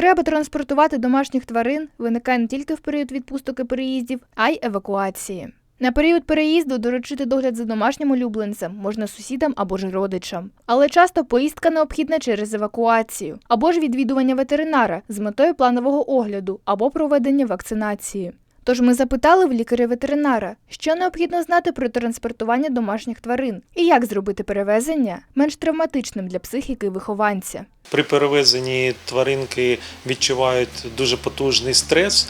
Потреба транспортувати домашніх тварин виникає не тільки в період відпусток і переїздів, а й евакуації. На період переїзду доручити догляд за домашнім улюбленцем можна сусідам або ж родичам. Але часто поїздка необхідна через евакуацію або ж відвідування ветеринара з метою планового огляду або проведення вакцинації. Тож ми запитали в лікаря-ветеринара, що необхідно знати про транспортування домашніх тварин і як зробити перевезення менш травматичним для психіки вихованця. При перевезенні тваринки відчувають дуже потужний стрес, е,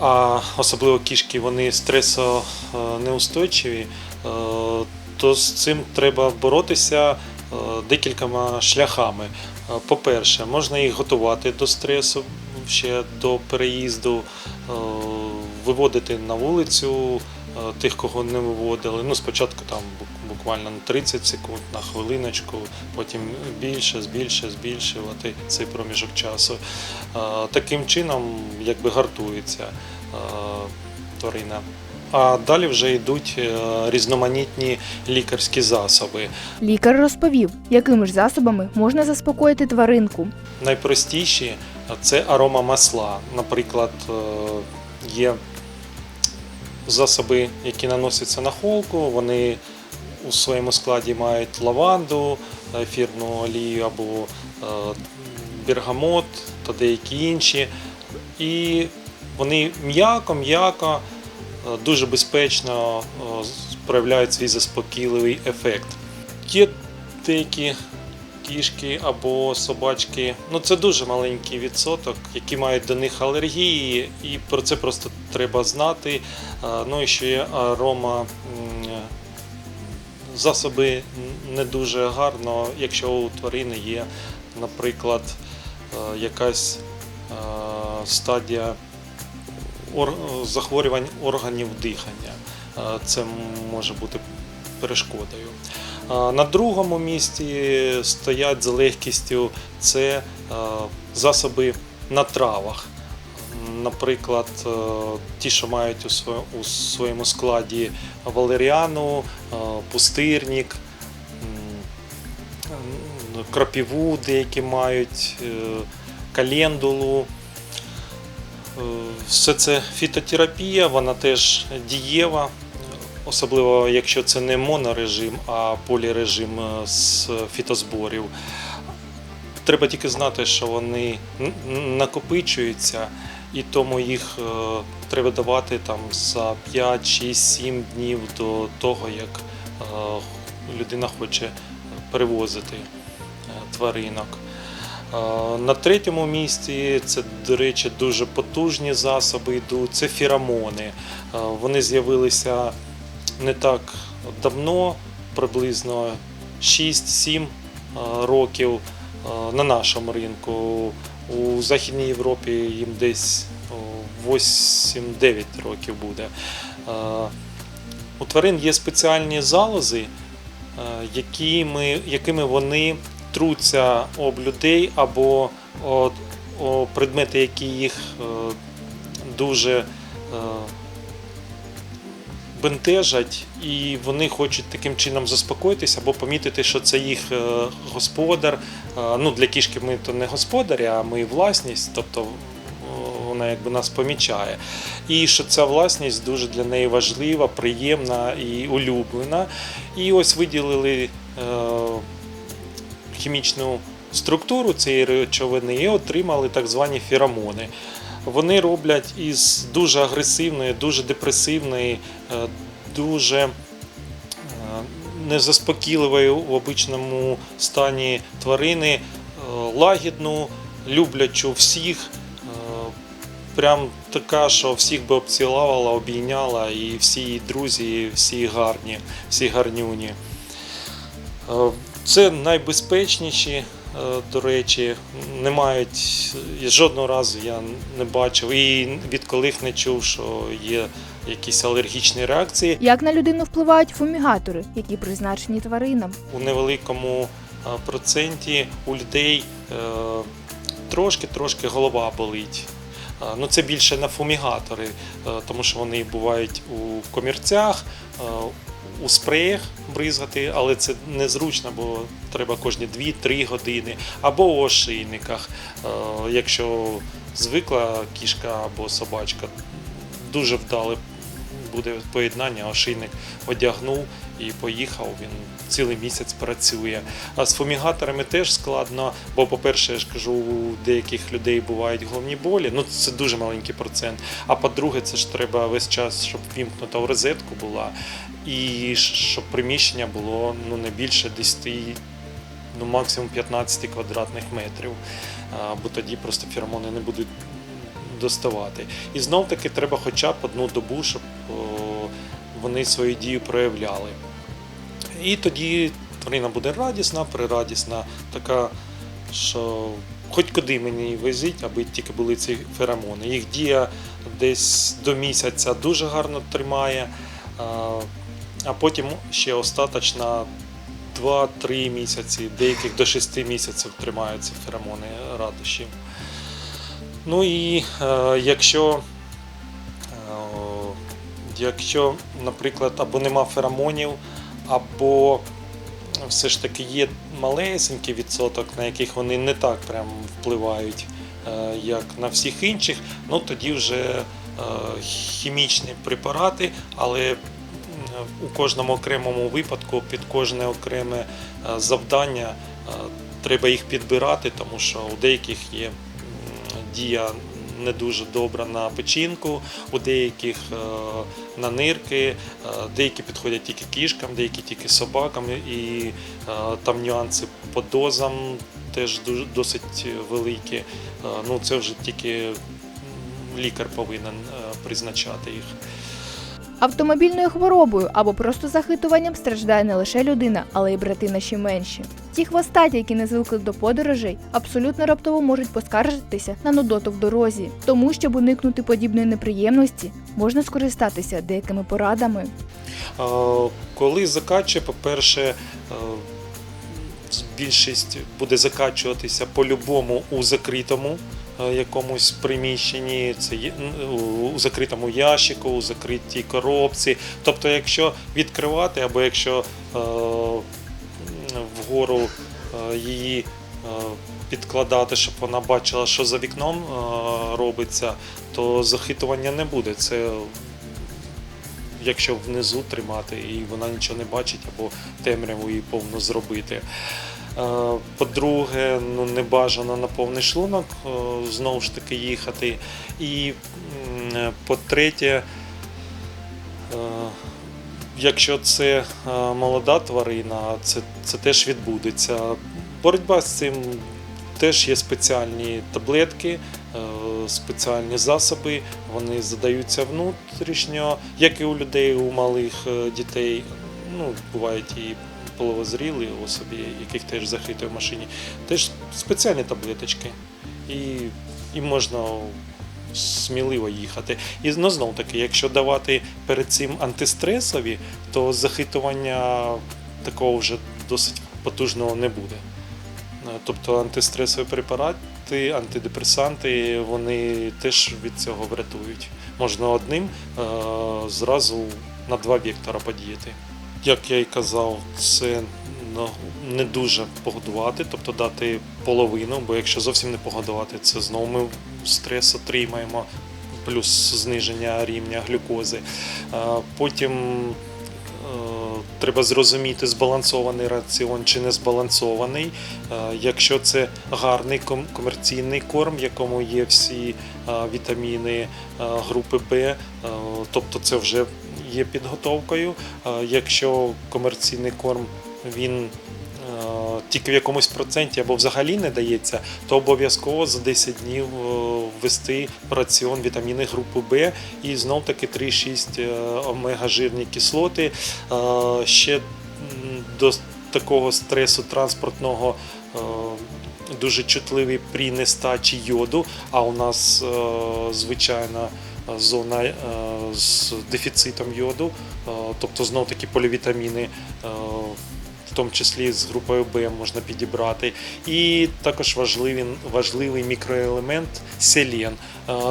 а особливо кішки вони стресонеустойчиві, е, то з цим треба боротися е, декількома шляхами. По-перше, можна їх готувати до стресу ще до переїзду, виводити на вулицю е, тих, кого не виводили. Ну, спочатку там буквально на 30 секунд, на хвилиночку, потім більше, збільше, збільшувати цей проміжок часу. Е, Таким чином, якби гартується е, тварина. А далі вже йдуть різноманітні лікарські засоби. Лікар розповів, якими ж засобами можна заспокоїти тваринку. Найпростіші це арома масла. Наприклад, є засоби, які наносяться на холку, вони у своєму складі мають лаванду, ефірну олію або е, бергамот та деякі інші. І вони м'яко-м'яко, е, дуже безпечно е, проявляють свій заспокійливий ефект. Є деякі кішки або собачки. Ну це дуже маленький відсоток, які мають до них алергії, і про це просто треба знати. Ну і ще є арома засоби не дуже гарно, якщо у тварини є, наприклад, е, якась е, стадія захворювань органів дихання. Е, Це може бути перешкодою. На другому місці стоять з легкістю це е, засоби на травах. Наприклад, е, ті, що мають у своєму складі валеріану, е, пустирник, крапіву, деякі мають календулу. Все це фітотерапія, вона теж дієва, особливо якщо це не монорежим, а полірежим е, з фітозборів. Треба тільки знати, що вони накопичуються, і тому їх е, треба давати там за 5, 6, 7 днів до того, як е, людина хоче перевозити тваринок. На третьому місці це, до речі, дуже потужні засоби йдуть. Це феромони. Е, Вони з'явилися не так давно, приблизно 6-7 е, років на нашому ринку. У Західній Європі їм десь 8-9 років буде. У тварин є спеціальні залози, якими, якими вони труться об людей або о, о предмети, які їх е, дуже е, бентежать, і вони хочуть таким чином заспокоїтися або помітити, що це їх е, господар. Е, Ну, для кішки ми то не господарі, а ми власність, тобто е, вона якби нас помічає. І що ця власність дуже для неї важлива, приємна і улюблена. І ось виділили хімічну структуру цієї речовини і отримали так звані феромони. Вони роблять із дуже агресивної, дуже депресивної, е, дуже е, незаспокійливої в обичному стані тварини, е, лагідну, люблячу всіх, прям така, що всіх би обцілувала, обійняла, і всі її друзі, всі гарні, всі гарнюні. Це найбезпечніші, до речі, не мають жодного разу я не бачив і відколи їх не чув, що є якісь алергічні реакції. Як на людину впливають фумігатори, які призначені тваринам. У невеликому е, проценті у людей е, трошки-трошки голова болить. Е, Ну, це більше на фумігатори, е, тому що вони бувають у комірцях, е, у спреях бризгати, але це незручно, бо треба кожні 2-3 години, або у ошейниках. Е, Якщо звикла кішка або собачка, дуже вдале буде поєднання, ошейник одягнув і поїхав. Він цілий місяць працює. А з фумігаторами теж складно, бо, по-перше, я ж кажу, у деяких людей бувають головні болі. Ну це дуже маленький процент. А по-друге, це ж треба весь час, щоб вімкнута в розетку була, і щоб приміщення було ну не більше 10, ну максимум 15 квадратних метрів. Бо тоді просто феромони не будуть доставати. І знов таки треба хоча б одну добу, щоб вони свою дію проявляли. І тоді тварина буде радісна, прирадісна, така, що хоч куди мені везіть, аби тільки були ці феромони. Їх дія десь до місяця дуже гарно тримає, а, потім ще остаточна 2-3 місяці, деяких до 6 місяців тримаються феромони радощів. Ну і е, якщо, якщо, наприклад, або нема феромонів, або все ж таки є малесенький відсоток, на яких вони не так прям впливають, е, як на всіх інших, ну тоді вже е, хімічні препарати, але у кожному окремому випадку під кожне окреме е, завдання треба їх підбирати, тому що у деяких є дія не дуже добра на печінку, у деяких е, на нирки, е, деякі підходять тільки кішкам, деякі тільки собакам, і е, там нюанси по дозам теж досить великі. Ну це вже тільки лікар повинен призначати їх. Автомобільною хворобою або просто захитуванням страждає не лише людина, але й брати наші менші. Ті хвостаті, які не звикли до подорожей, абсолютно раптово можуть поскаржитися на нудоту в дорозі. Тому, щоб уникнути подібної неприємності, можна скористатися деякими порадами. Коли закачує, по-перше, більшість буде закачуватися по-любому у закритому якомусь приміщенні, це у закритому ящику, у закритій коробці. Тобто, якщо відкривати, або якщо вгору е, її е, підкладати, щоб вона бачила, що за вікном е, робиться, то захитування не буде. Це якщо внизу тримати і вона нічого не бачить, або темряву її повно зробити. По-друге, ну не бажано на повний шлунок знову ж таки їхати. І по-третє, якщо це е, молода тварина, це, це теж відбудеться. Боротьба з цим теж є спеціальні таблетки, е, спеціальні засоби. Вони задаються внутрішньо, як і у людей, у малих е, дітей. Ну, бувають і половозрілі особи, яких теж захитує в машині. Теж спеціальні таблеточки. І, і можна сміливо їхати. І ну, знов таки, якщо давати перед цим антистресові, то захитування такого вже досить потужного не буде. Е, Тобто антистресові препарати, антидепресанти, вони теж від цього врятують. Можна одним е, зразу на два вектора подіяти. Як я і казав, це не дуже погодувати, тобто дати половину, бо якщо зовсім не погодувати, це знову ми стрес отримаємо, плюс зниження рівня глюкози. Потім е, треба зрозуміти, збалансований раціон чи не збалансований. Е, Якщо це гарний комерційний корм, в якому є всі е, вітаміни групи Б, тобто це вже є підготовкою. Якщо комерційний корм він е, тільки в якомусь проценті або взагалі не дається, то обов'язково за 10 днів е, ввести раціон вітаміни групи Б і знов таки 3-6 е, омега-жирні кислоти. Е, Ще до такого стресу транспортного дуже чутливий при нестачі йоду, а у нас звичайна зона з дефіцитом йоду, тобто знов таки полівітаміни. Тому числі з групою Б можна підібрати. І також важливий, важливий мікроелемент селен.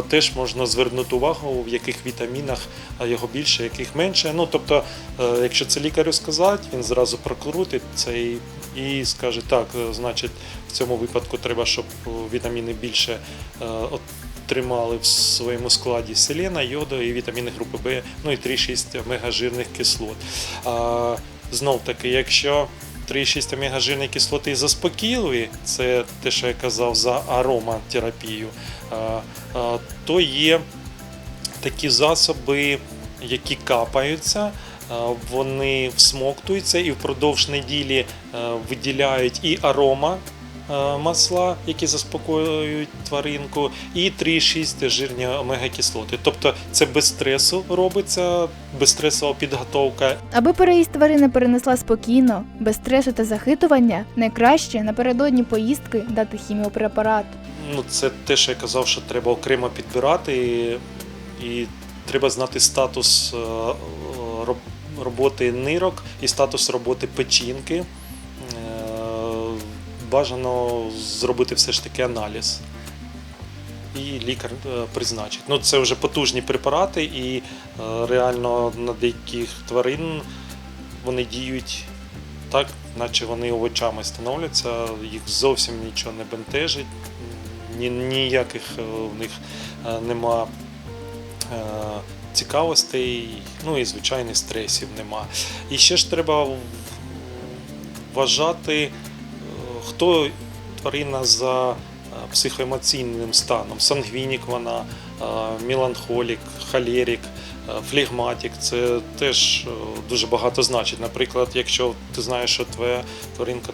Теж можна звернути увагу, в яких вітамінах його більше, яких менше. Ну, тобто, е, якщо це лікарю сказати, він зразу прокрутить це і, і скаже, так, е, значить, в цьому випадку треба, щоб е, вітаміни більше отримали в своєму складі селена, йоду і вітаміни групи Б, ну і 3-6 омега-жирних кислот. Знов таки, якщо 3,6 омега-жирні кислоти заспокійливі, це те, що я казав за ароматерапію, то є такі засоби, які капаються, вони всмоктуються і впродовж неділі виділяють і арома. Е, Масла, які заспокоюють тваринку, і 3,6 жирні омега-кислоти. Тобто це без стресу робиться, безстресова підготовка. Аби переїзд тварини перенесла спокійно, без стресу та захитування, найкраще напередодні поїздки дати хіміопрепарат. Ну, це те, що я казав, що треба окремо підбирати, і, і треба знати статус е, е, роб- роботи нирок і статус роботи печінки. Бажано зробити все ж таки аналіз. І лікар е, призначить. Ну, це вже потужні препарати, і е, реально на деяких тварин вони діють так, наче вони овочами становляться, їх зовсім нічого не бентежить, ні, ніяких е, в них нема цікавостей, ну і звичайно стресів нема. І ще ж треба вважати, хто тварина за е, психоемоційним станом. Сангвінік вона, е, меланхолік, холерік, е, флегматик. Це теж дуже багато значить. Наприклад, якщо ти знаєш, що твоя тваринка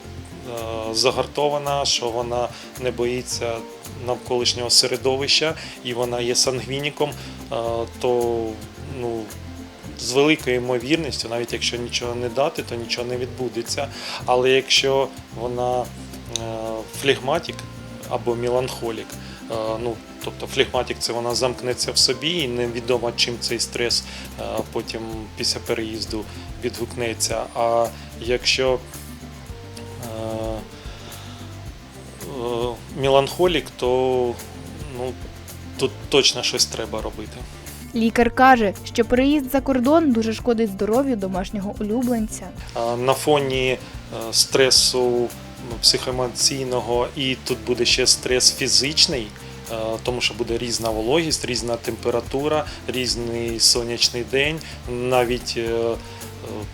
загартована, що вона не боїться навколишнього середовища і вона є сангвініком, то ну, з великою ймовірністю, навіть якщо нічого не дати, то нічого не відбудеться. Але якщо вона е, флегматик або меланхолік, е, ну, тобто флегматик це вона замкнеться в собі і невідомо чим цей стрес е, потім після переїзду відгукнеться. А якщо меланхолік, то ну, тут точно щось треба робити. Лікар каже, що переїзд за кордон дуже шкодить здоров'ю домашнього улюбленця. На фоні е, стресу психоемоційного, і тут буде ще стрес фізичний, е, тому що буде різна вологість, різна температура, різний сонячний день. Навіть е,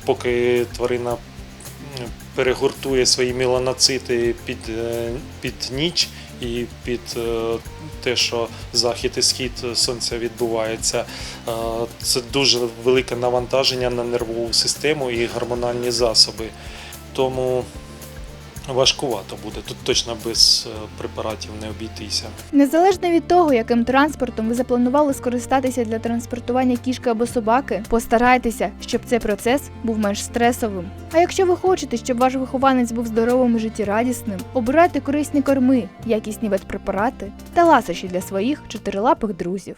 поки тварина м, перегуртує свої меланоцити під, е, під ніч і під е, те, що захід і схід сонця відбувається, е, це дуже велике навантаження на нервову систему і гормональні засоби. Тому важкувато буде. Тут точно без е, препаратів не обійтися. Незалежно від того, яким транспортом ви запланували скористатися для транспортування кішки або собаки, постарайтеся, щоб цей процес був менш стресовим. А якщо ви хочете, щоб ваш вихованець був здоровим і життєрадісним, обирайте корисні корми, якісні ветпрепарати та ласощі для своїх чотирилапих друзів.